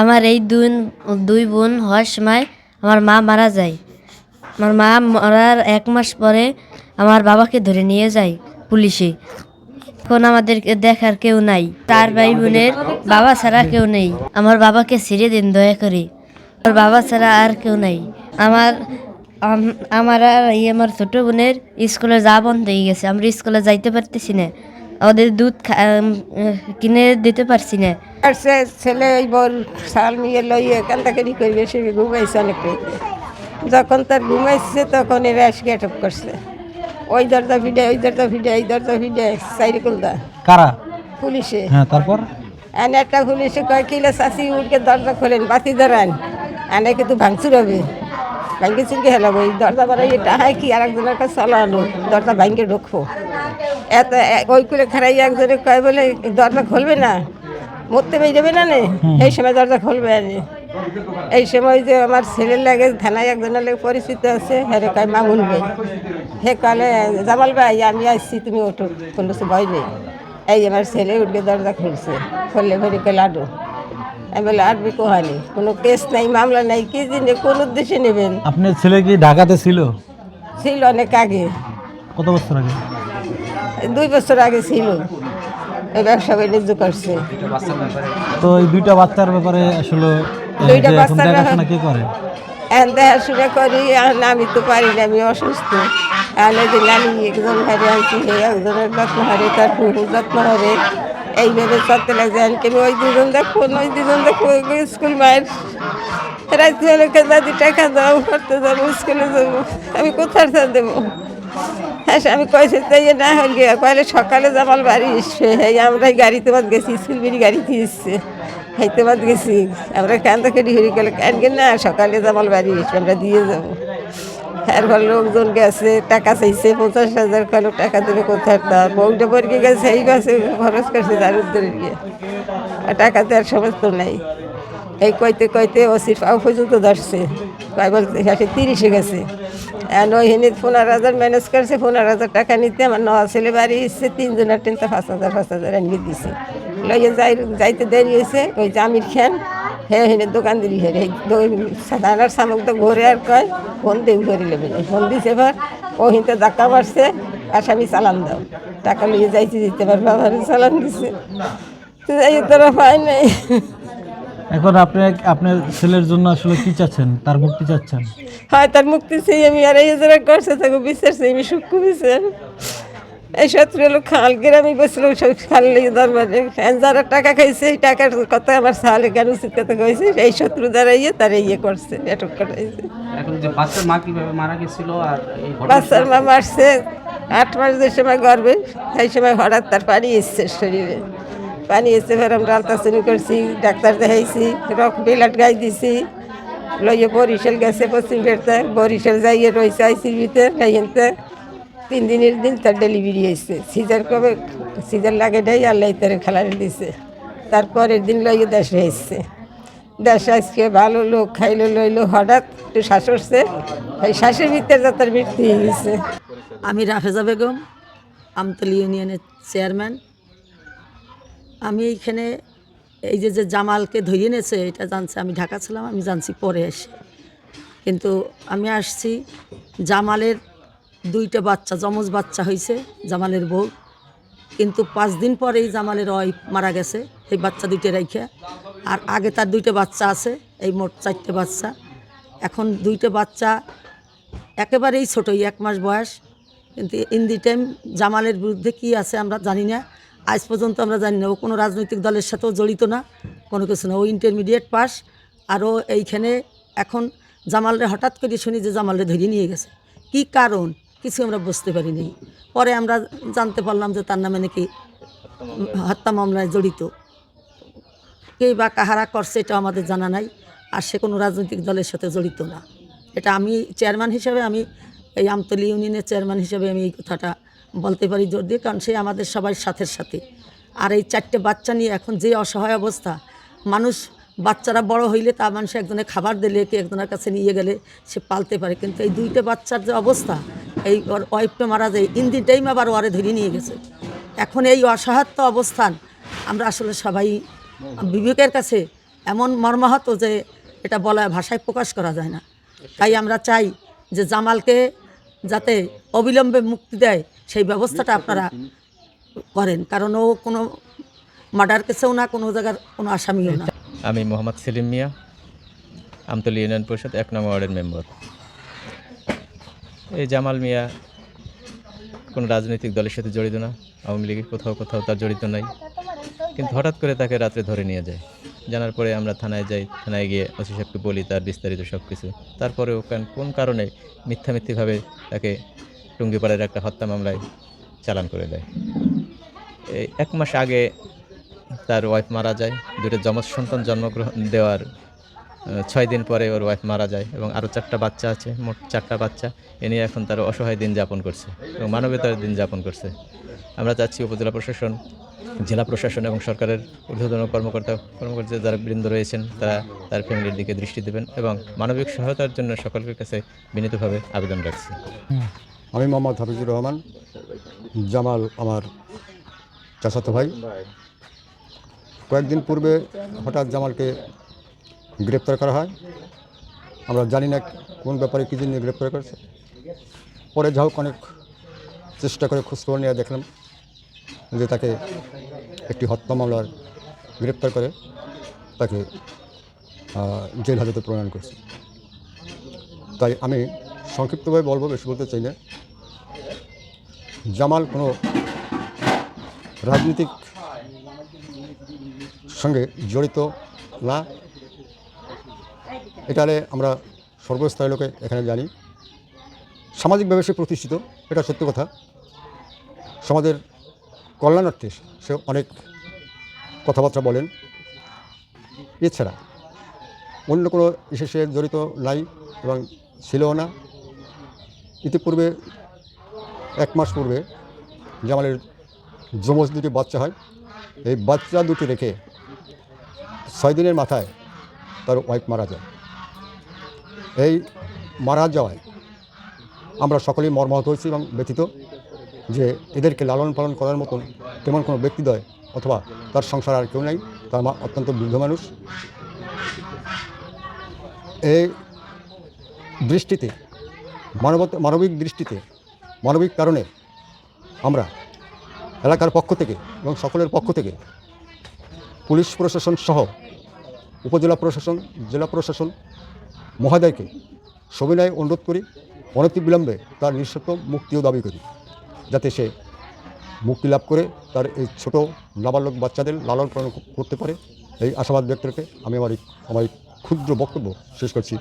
আমার এই দুই দুই বোন হওয়ার সময় আমার মা মারা যায়। আমার মা মরার এক মাস পরে আমার বাবাকে ধরে নিয়ে যায় পুলিশে। এখন আমাদেরকে দেখার কেউ নাই। তার ভাই বোনের বাবা ছাড়া কেউ নেই। আমার বাবাকে ছেড়ে দিন, দয়া করে। আমার বাবা ছাড়া আর কেউ নাই। আমার আমার আর এই আমার ছোট বোনের স্কুলে যা বন্ধ হয়ে গেছে। আমরা স্কুলে যাইতে পারতেছি না। ওদের দুধ কিনে দিতে পারছি না। সে ছেলে ওই বর শাল নিয়ে লইয়ে কান্দাকারি করবে সে ঘুমাইছে অনেক যখন তার ঘুমাইছে তখন এরা এসে অ্যাটক করছে। ওই দরজা ভিডে ওই দরজা ভিডে এই দরজা ভিডে সাইরিকুলদা কারা? পুলিশে। হ্যাঁ তারপর? এনে একটা পুলিশে কয় কিলো চাষি উঠকে দরজা খোলেন বাতি ধরান। এনে কিন্তু ভাঙচুর হবে। ভাঙ্গে চুরকে হেলাব ওই দরজা বাড়াই টাহাই কি আর একজনের কাছে চালানো? দরজা ভাঙ্গে ঢুকবো এত ওই করে খারাই একজনে কয় বলে দরজা খুলবে না। মরতে পেয়ে যাবে না নে? এই সময় দরজা খুলবে আনে এই সময় যে আমার ছেলের লাগে থানায় একজনের লাগে পরিচিত আছে হ্যাঁ রে কয় মামুন ভাই। হে কালে জামাল ভাই আমি আসছি তুমি ওঠো কোনো ভয় নেই। এই আমার ছেলে উঠে দরজা খুলছে। খুললে ভরে কে লাডু। আমি বলে আটবি কোহানি কোনো কেস নাই মামলা নাই কি দিনে কোন উদ্দেশ্যে নেবেন? আপনার ছেলে কি ঢাকাতে ছিল? ছিল অনেক আগে। কত বছর আগে? দুই বছর আগে ছিল। এই ব্যবসা বাণিজ্য করছে। তো এই দুইটা বাচ্চার ব্যাপারে আসলে দুইটা বাচ্চার দেখাশোনা কে করে? এখন দেখাশোনা করি এখন আমি তো পারি না আমি অসুস্থ। এই যে নানি একজন হারে আনছি একজনের যত্ন হারে তার ফুফুর যত্ন হারে। এইভাবে চলতে লাগছে এখন কেন ওই দুজন দেখো ওই দুজন দেখো স্কুল মায়ের রাত্রি হলে দাদি টাকা দাও করতে যাব স্কুলে যাব আমি কোথায় দেবো? হ্যাঁ আমি কয়েছে তাই না হল গিয়া কয়লে সকালে জামাল বাড়ি এসছে। এই আমরা গাড়িতে বাদ গেছি স্কুল বিড়ি গাড়িতে এসছে খাইতে বাদ গেছি। আমরা কান থেকে ডিহরি গেলে কেন কেন না, সকালে জামাল বাড়ি এসে আমরা দিয়ে যাব। এরপর লোকজন গেছে, টাকা চাইছে, পঞ্চাশ হাজার কালো টাকা দেবে কোথায়? তার বউটা বর্গে গেছে, এই গাছে খরচ করছে তার উদ্ধারে গিয়ে। আর টাকা দেওয়ার সমস্ত নাই। এই কইতে কইতে ওসি পাও পর্যন্ত ধরছে কয় বলতে শেষে তিরিশে গেছে। আর ওই হিনি পনেরো হাজার ম্যানেজ করছে, পনেরো হাজার টাকা নিতে আমার নয়া ছেলে বাড়ি এসছে, তিনজনের টেনতে পাঁচ হাজার পাঁচ হাজার এনে দিছে। লইয়ে যাই, যাইতে দেরি হয়েছে ওই জামির খান হ্যাঁ হেনে দোকান দিলি হেরে সাধারণ সামক তো ঘরে আর কয়, ফোন দিয়ে ঘরে নেবে ফোন দিছে এবার, ও হিনতে ধাক্কা মারছে, আসামি চালান দাও। টাকা লিয়ে যাইতে দিতে পারবে, আবার চালান দিছে। যাই তারা পায় নাই। এখন আপনি আপনার ছেলের জন্য আসলে কি চাচ্ছেন? তার মুক্তি চাচ্ছেন? হয় তার মুক্তি সেই আমি আর এই যারা করছে তাকে বিচার সেই আমি সুখ বিচার। এই শত্রু লোক খাল গ্রামে বসছিল সব খাল লেগে দরবারে। যারা টাকা খাইছে এই টাকার কথা আমার সালে কেন উচিত কথা কইছে? এই শত্রু দ্বারা ইয়ে তারা ইয়ে করছে এটক করাইছে এখন যে বাচ্চার মা কীভাবে মারা গেছিল আর এই বাচ্চার মা মারছে আট মাস যে সময় গর্বে সেই সময় হঠাৎ তার পানি এসছে শরীরে। পানি এসে ফের আমরা আলতাসনি করছি, ডাক্তার দেখাইছি, রক বিলাট গাই দিছি, লইয়ে বরিশাল গেছে পশ্চিম ফেরতে, বরিশাল যাইয়ে রয়েছে আইসিবিতে গাইতে তিন দিনের দিন তার ডেলিভারি হয়েছে। সিজার কবে সিজার লাগে দেয় আল্লাহ তার খেলারে দিছে। তারপরের দিন লইয়ে দেশে এসছে। দেশে আজকে ভালো লোক, খাইলো, লইলো, হঠাৎ একটু শ্বাস উঠছে। এই শ্বাসের ভিতরে যা তার মৃত্যু হয়ে গেছে আমি রাফেজা বেগম, আমতলি ইউনিয়নের চেয়ারম্যান। আমি এইখানে এই যে যে জামালকে ধরিয়ে এনেছে, এটা জানছে, আমি ঢাকা ছিলাম, আমি জানছি পরে এসে। কিন্তু আমি আসছি, জামালের দুইটা বাচ্চা, যমজ বাচ্চা হয়েছে, জামালের বউ। কিন্তু পাঁচ দিন পরেই জামালের অয় মারা গেছে এই বাচ্চা দুইটা রাইখে। আর আগে তার দুইটা বাচ্চা আছে, এই মোট চারটে বাচ্চা। এখন দুইটা বাচ্চা একেবারেই ছোটোই, এক মাস বয়স। কিন্তু ইন দি টাইম জামালের বিরুদ্ধে কী আছে আমরা জানি না। আজ পর্যন্ত আমরা জানি না, ও কোনো রাজনৈতিক দলের সাথেও জড়িত না, কোনো কিছু না। ও ইন্টারমিডিয়েট পাস, আর ও এইখানে এখন জামালরে হঠাৎ করে শুনি যে জামালরে ধরিয়ে নিয়ে গেছে। কি কারণ? কিছু আমরা বুঝতে পারিনি। পরে আমরা জানতে পারলাম যে তার নামে নাকি হত্যা মামলায় জড়িত। কে বা কাহারা করছে এটা আমাদের জানা নাই, আর সে কোনো রাজনৈতিক দলের সাথে জড়িত না। এটা আমি চেয়ারম্যান হিসেবে আমি এই আমতলি ইউনিয়নের চেয়ারম্যান হিসেবে আমি এই কথাটা বলতে পারি জোর দিয়ে, কারণ সে আমাদের সবার সাথে সাথে। আর এই চারটে বাচ্চা নিয়ে এখন যে অসহায় অবস্থা, মানুষ বাচ্চারা বড় হইলে তা মানুষ একজনে খাবার দিলে কি একজনের কাছে নিয়ে গেলে সে পালতে পারে। কিন্তু এই দুইটা বাচ্চার যে অবস্থা, এই ওর ওয়াইফটা মারা যায়, ইন দি টাইম আবার ওয়ারে ধরে নিয়ে গেছে। এখন এই অসহায়ত্ব অবস্থান আমরা আসলে সবাই বিবেকের কাছে এমন মর্মাহত যে এটা বলা ভাষায় প্রকাশ করা যায় না। তাই আমরা চাই যে জামালকে যাতে অবিলম্বে মুক্তি দেয় সেই ব্যবস্থাটা আপনারা করেন। কারণ ও কোনো মার্ডার কেসেও না কোনো জায়গার কোনো আসামিও না। আমি মোহাম্মদ সেলিম মিয়া আমতলী ইউনিয়ন পরিষদ এক নম্বর ওয়ার্ডের মেম্বার। এই জামাল মিয়া কোনো রাজনৈতিক দলের সাথে জড়িত না আওয়ামী লীগের কোথাও কোথাও তার জড়িত নাই। কিন্তু হঠাৎ করে তাকে রাত্রে ধরে নিয়ে যায়। জানার পরে আমরা থানায় যাই থানায় গিয়ে ওসি সাহেবকে বলি তার বিস্তারিত সব কিছু তারপরেও কেন- কোন কারণে মিথ্যা মিথ্যিভাবে তাকে টুঙ্গিপাড়ার একটা হত্যা মামলায় চালান করে দেয়। এই এক মাস আগে তার ওয়াইফ মারা যায়। দুটো যমজ সন্তান জন্মগ্রহণ দেওয়ার ছয় দিন পরে ওর ওয়াইফ মারা যায় এবং আরও চারটা বাচ্চা আছে, মোট চারটা বাচ্চা। এ নিয়ে এখন তার অসহায় দিন যাপন করছে এবং মানবতার দিন যাপন করছে। আমরা চাচ্ছি উপজেলা প্রশাসন, জেলা প্রশাসন এবং সরকারের ঊর্ধ্বতন কর্মকর্তা কর্মকর্তা যারা বৃন্দ রয়েছেন, তারা তার ফ্যামিলির দিকে দৃষ্টি দেবেন এবং মানবিক সহায়তার জন্য সকলের কাছে বিনীতভাবে আবেদন রাখছি। আমি মোহাম্মদ হাফিজুর রহমান, জামাল আমার চাচাতো ভাই। কয়েকদিন পূর্বে হঠাৎ জামালকে গ্রেপ্তার করা হয়। আমরা জানি না কোন ব্যাপারে কী জন্য গ্রেপ্তার করেছে। পরে যা অনেক চেষ্টা করে খোঁজখবর নিয়ে দেখলাম যে তাকে একটি হত্যা মামলার গ্রেপ্তার করে তাকে জেল হাজতে প্রণয়ন করছে। তাই আমি সংক্ষিপ্তভাবে বলব, বেশি বলতে চাই না। জামাল কোনো রাজনৈতিক সঙ্গে জড়িত না। এটারে আমরা সর্বস্তরের লোকে এখানে জানি। সামাজিকভাবে সে প্রতিষ্ঠিত, এটা সত্য কথা। সমাজের কল্যাণার্থে সে অনেক কথাবার্তা বলেন। এছাড়া অন্য কোনো বিশেষে জড়িত নাই এবং ছিলও না। ইতিপূর্বে এক মাস পূর্বে জামালের যমজ দুটি বাচ্চা হয়। এই বাচ্চা দুটি রেখে ছয় দিনের মাথায় তার ওয়াইফ মারা যায়। এই মারা যাওয়ায় আমরা সকলেই মর্মাহত হয়েছি এবং ব্যথিত যে এদেরকে লালন পালন করার মতন তেমন কোনো ব্যক্তিদ্বয় অথবা তার সংসার আর কেউ নাই, তার মা অত্যন্ত বৃদ্ধ মানুষ। এই দৃষ্টিতে মানবত, মানবিক দৃষ্টিতে, মানবিক কারণে আমরা এলাকার পক্ষ থেকে এবং সকলের পক্ষ থেকে পুলিশ প্রশাসন সহ উপজেলা প্রশাসন, জেলা প্রশাসন মহোদয়কে সবিনয় অনুরোধ করি, অনতিবিলম্বে তার নিঃশর্ত মুক্তিও দাবি করি, যাতে সে মুক্তি লাভ করে তার এই ছোট নাবালক বাচ্চাদের লালন পালন করতে পারে। এই আশাবাদ ব্যক্ত রেখে আমি আমার আমার ক্ষুদ্র বক্তব্য শেষ করছি।